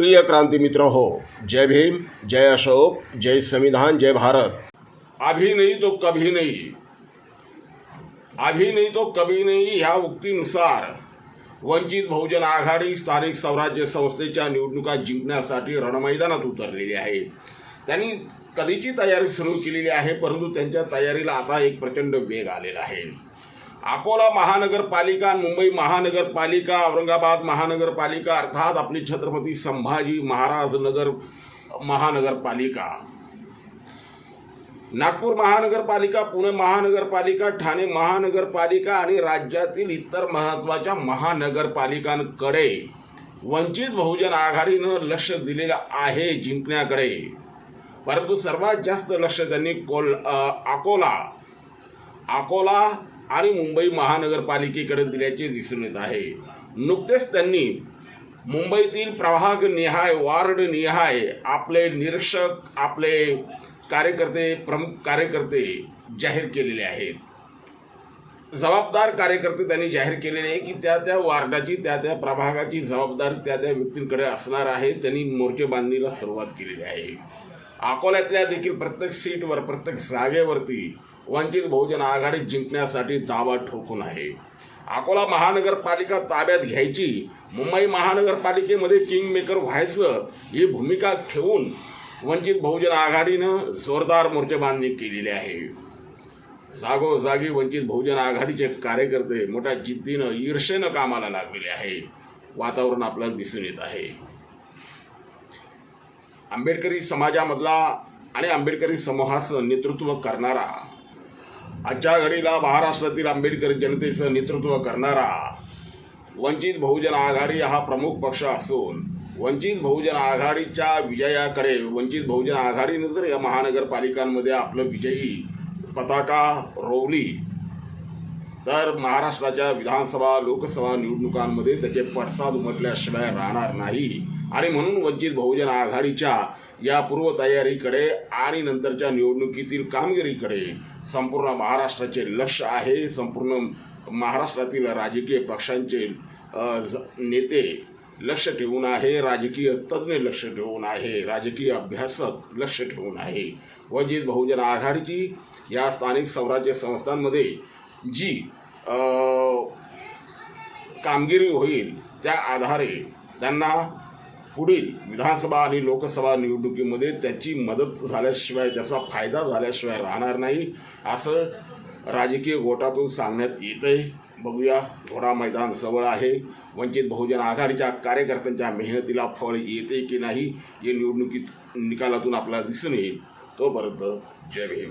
प्रिय क्रांती मित्र हो जय भीम जय अशोक जय संविधान जय भारत। अभी नहीं तो कभी नहीं। अभी नाही तो कभी नाही ह्या उक्तीनुसार वंचित बहुजन आघाडी स्थानिक स्वराज्य संस्थेच्या निवडणुका जिंकण्यासाठी रणमैदानात उतरलेली आहे. त्यांनी कधीची तयारी सुरू केलेली आहे परंतु त्यांच्या तयारीला आता एक प्रचंड वेग आलेला आहे. अकोला महानगरपालिका मुंबई महानगरपालिका औरंगाबाद महानगरपालिका अर्थात आपली छत्रपती संभाजी महाराज नगर महानगरपालिका. नागपूर महानगरपालिका पुणे महानगरपालिका ठाणे महानगरपालिका आणि राज्यातील इतर महत्त्वाच्या महानगरपालिकांकडे वंचित बहुजन आघाडीनं लक्ष दिलेलं आहे जिंकण्याकडे. परंतु सर्वात जास्त लक्ष त्यांनी कोल अकोला. अकोला आणि मुंबई महानगरपालिकेकडे दिल्याचे दिसून येत आहे. नुकतेच त्यांनी मुंबईतील प्रभाग निहाय वार्ड निहाय आपले निरीक्षक आपले कार्यकर्ते प्रमुख कार्यकर्ते जाहीर केलेले आहेत. जबाबदार कार्यकर्ते त्यांनी जाहीर केलेले आहे की त्या त्या वार्डाची त्या त्या प्रभागाची जबाबदारी त्या त्या व्यक्तींकडे असणार आहे. त्यांनी मोर्चे बांधणीला सुरुवात केलेली आहे. अकोल्यातल्या देखील प्रत्येक सीटवर प्रत्येक जागेवरती वंचित बहुजन आघाडी जिंकण्यासाठी दावा ठोकून आहे. अकोला महानगरपालिका ताब्यात घ्यायची मुंबई महानगरपालिकेमध्ये किंग मेकर व्हायचं ही भूमिका ठेवून वंचित बहुजन आघाडीनं जोरदार मोर्चेबांधणी केलेली आहे. जागोजागी वंचित बहुजन आघाडीचे कार्यकर्ते मोठ्या जिद्दीनं ईर्षेनं कामाला लागलेले आहे. वातावरण आपल्याला दिसून येत आहे. आंबेडकरी समाजामधला आणि आंबेडकरी समूहाचं नेतृत्व करणारा आजच्या घडीला महाराष्ट्रातील आंबेडकर जनतेचं नेतृत्व करणारा वंचित बहुजन आघाडी हा प्रमुख पक्ष असून वंचित बहुजन आघाडीच्या विजयाकडे वंचित बहुजन आघाडीनं जर या महानगरपालिकांमध्ये आपलं विजयी पताका रोवली तर महाराष्ट्राच्या विधानसभा लोकसभा निवडणुकांमध्ये त्याचे पडसाद उमटल्याशिवाय राहणार नाही. आणि म्हणून वंचित बहुजन आघाडीच्या या पूर्वतयारीकडे आणि नंतरच्या निवडणुकीतील कामगिरीकडे संपूर्ण महाराष्ट्राचे लक्ष आहे. संपूर्ण महाराष्ट्रातील राजकीय पक्षांचे ज- नेते लक्ष ठेवून आहे. राजकीय तज्ज्ञ लक्ष ठेवून आहे. राजकीय अभ्यासक लक्ष ठेवून आहे. वंचित बहुजन आघाडीची या स्थानिक स्वराज्य संस्थांमध्ये जी कामगिरी होईल त्या आधारे त्यांना पुढील विधानसभा आणि लोकसभा निवडणुकीमध्ये त्याची मदत झाल्याशिवाय त्याचा फायदा झाल्याशिवाय राहणार नाही असं राजकीय गोटातून सांगण्यात येतंय. बघूया घोडा मैदान जवळ आहे. वंचित बहुजन आघाडीच्या कार्यकर्त्यांच्या मेहनतीला फळ येते की नाही हे निवडणुकीत निकालातून आपल्याला दिसून येईल. तोपर्यंत जय भीम.